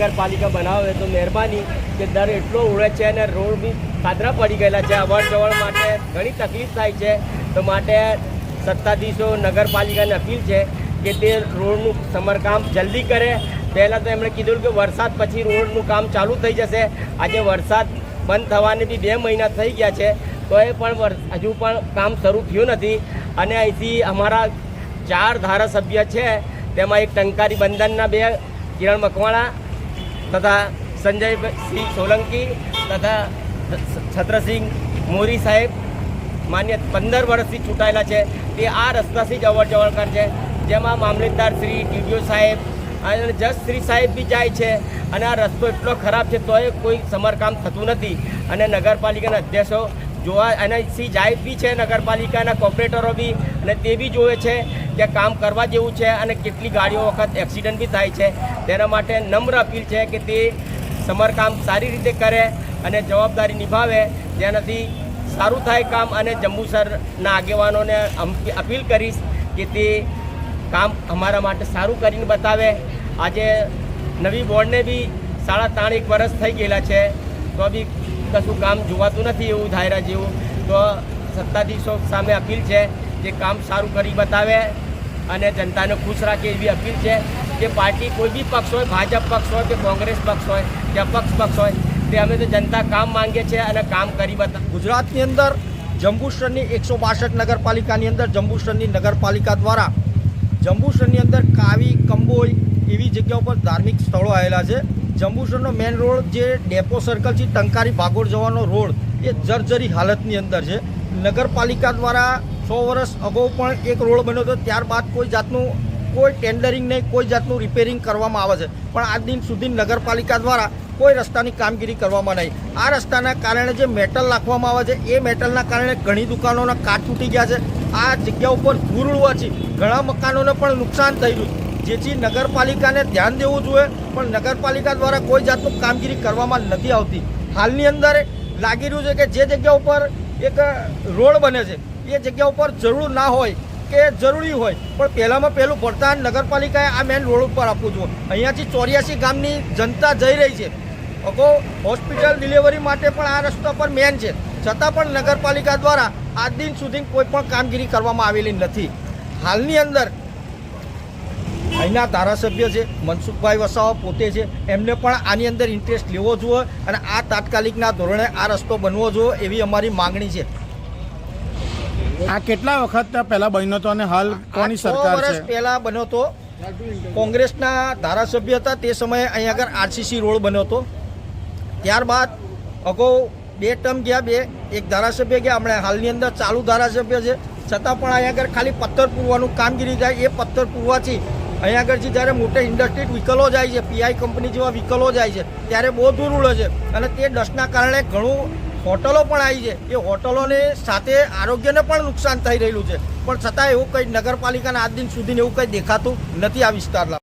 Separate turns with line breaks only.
નગરપાલિકા બનાવે તો મહેરબાની કે દર એટલો ઉડે છે અને રોડ બી ખાતરા પડી ગયેલા છે. અવર માટે ઘણી તકલીફ થાય છે. તો માટે સત્તાધીશો નગરપાલિકાને અપીલ છે કે તે રોડનું સમરકામ જલ્દી કરે. પહેલાં તો એમણે કીધું કે વરસાદ પછી રોડનું કામ ચાલુ થઈ જશે. આજે વરસાદ બંધ થવાને બી બે મહિના થઈ ગયા છે. તો એ પણ હજુ પણ કામ શરૂ થયું નથી. અને અહીંથી અમારા ચાર ધારાસભ્ય છે. તેમાં એક ટંકારી બંધનના બે કિરણ મકવાણા તથા સંજયસિંહ સોલંકી તથા છત્રસિંહ મોરી સાહેબ માન્ય પંદર વર્ષથી ચૂંટાયેલા છે. તે આ રસ્તાથી જ અવર જવર કરે છે. જેમાં મામલતદાર શ્રી ડીડીઓ સાહેબ અને જજ શ્રી સાહેબ બી જાય છે અને આ રસ્તો એટલો ખરાબ છે તોય કોઈ સમારકામ થતું નથી. અને નગરપાલિકાના અધ્યક્ષો જોવા એનાથી જાય બી છે, નગરપાલિકાના કોર્પોરેટરો બી અને તે બી જોવે છે કે કામ કરવા જેવું છે અને કેટલી ગાડીઓ વખત એક્સિડન્ટ બી થાય છે. તેના માટે નમ્ર અપીલ છે કે તે સમારકામ સારી રીતે કરે અને જવાબદારી નિભાવે. જેનાથી સારું થાય કામ અને જંબુસરના આગેવાનોને અપીલ કરીશ કે તે કામ અમારા માટે સારું કરીને બતાવે. આજે નવી બોર્ડને બી સાડા ત્રણ એક વર્ષ થઈ ગયેલા છે. તો બી કશું કામ જોવાતું નથી એવું ધાયરા જેવું. તો સત્તાધીશો સામે અપીલ છે કે કામ સારું કરી બતાવે. અને જનતાને ખુશ રાખે એવી અપીલ છે કે પાર્ટી કોઈ બી પક્ષ હોય, ભાજપ પક્ષ હોય કે કોંગ્રેસ પક્ષ હોય, કે અપક્ષ પક્ષ હોય, તે અમે તો જનતા કામ માંગે છે અને કામ કરી બતા
ગુજરાતની અંદર જંબુસરની એકસો બાસઠ નગરપાલિકાની અંદર જંબુસરની નગરપાલિકા દ્વારા જંબુસરની અંદર કાવી, કંબોઈ એવી જગ્યા ઉપર ધાર્મિક સ્થળો આવેલા છે. જંબુસરનો મેઇન રોડ જે ડેપો સર્કલથી ટંકારી ભાગોળ જવાનો રોડ એ જર્જરી હાલતની અંદર છે. નગરપાલિકા દ્વારા સો વર્ષ અગાઉ પણ એક રોડ બન્યો હતો. ત્યારબાદ કોઈ જાતનું કોઈ ટેન્ડરિંગ નહીં, કોઈ જાતનું રિપેરિંગ કરવામાં આવે છે. પણ આજ દિન સુધી નગરપાલિકા દ્વારા કોઈ રસ્તાની કામગીરી કરવામાં નહીં. આ રસ્તાના કારણે જે મેટલ નાખવામાં આવે છે, એ મેટલના કારણે ઘણી દુકાનોના કાચ તૂટી ગયા છે. આ જગ્યા ઉપર ધૂળ હોવાથી ઘણા મકાનોને પણ નુકસાન થયેલું. જેથી નગરપાલિકાને ધ્યાન દેવું જોઈએ, પણ નગરપાલિકા દ્વારા કોઈ જાતનું કામગીરી કરવામાં નથી આવતી. હાલની અંદર લાગી રહ્યું છે કે જે જગ્યા ઉપર એક રોડ બને છે એ જગ્યા ઉપર જરૂર ના હોય કે જરૂરી હોય, પણ પહેલામાં પહેલું ભરતા નગરપાલિકાએ આ મેન રોડ ઉપર આપવું જોઈએ. અહીંયાથી ચોર્યાસી ગામની જનતા જઈ રહી છે. અગો, હોસ્પિટલ ડિલિવરી માટે પણ આ રસ્તા પર મેન છે. છતાં પણ નગરપાલિકા દ્વારા આજ દિન સુધી કોઈ પણ કામગીરી કરવામાં આવેલી નથી. હાલની અંદર અહીંના ધારાસભ્ય છે, મનસુખભાઈ વસાવા પોતે છે. એમને પણ આની અંદર ઇન્ટરેસ્ટ લેવો જોઈએ અને આ તાત્કાલિકના ધોરણે આ રસ્તો બનવો જોઈએ એવી અમારી માંગણી છે.
આ કેટલા વખત પહેલા બન્યો હતો અને હાલ કોની સરકાર છે?
પહેલા બન્યો હતો. કોંગ્રેસના ધારાસભ્ય હતા. તે સમયે અહીં આગળ આરસીસી રોડ બન્યો હતો. ત્યારબાદ અગાઉ બે ટર્મ ગયા બે. એક ધારાસભ્ય ગયા. હમણાં હાલની અંદર ચાલુ ધારાસભ્ય છે. છતાં પણ અહીં આગળ ખાલી પથ્થર પૂરવાનું કામગીરી થાય એ પથ્થર પૂરવાથી અહીં આગળથી જ્યારે મોટા ઇન્ડસ્ટ્રી વ્હીકલો જાય છે પીઆઈ કંપની જેવા વ્હીકલો જાય છે ત્યારે બહુ દૂર ઉડે છે. અને તે ડસ્ટના કારણે ઘણું હોટલો પણ આવી છે. એ હોટલોને સાથે આરોગ્યને પણ નુકસાન થઈ રહેલું છે. પણ છતાં એવું કંઈ નગરપાલિકાના આજ દિન સુધીને એવું કંઈ દેખાતું નથી આ વિસ્તારના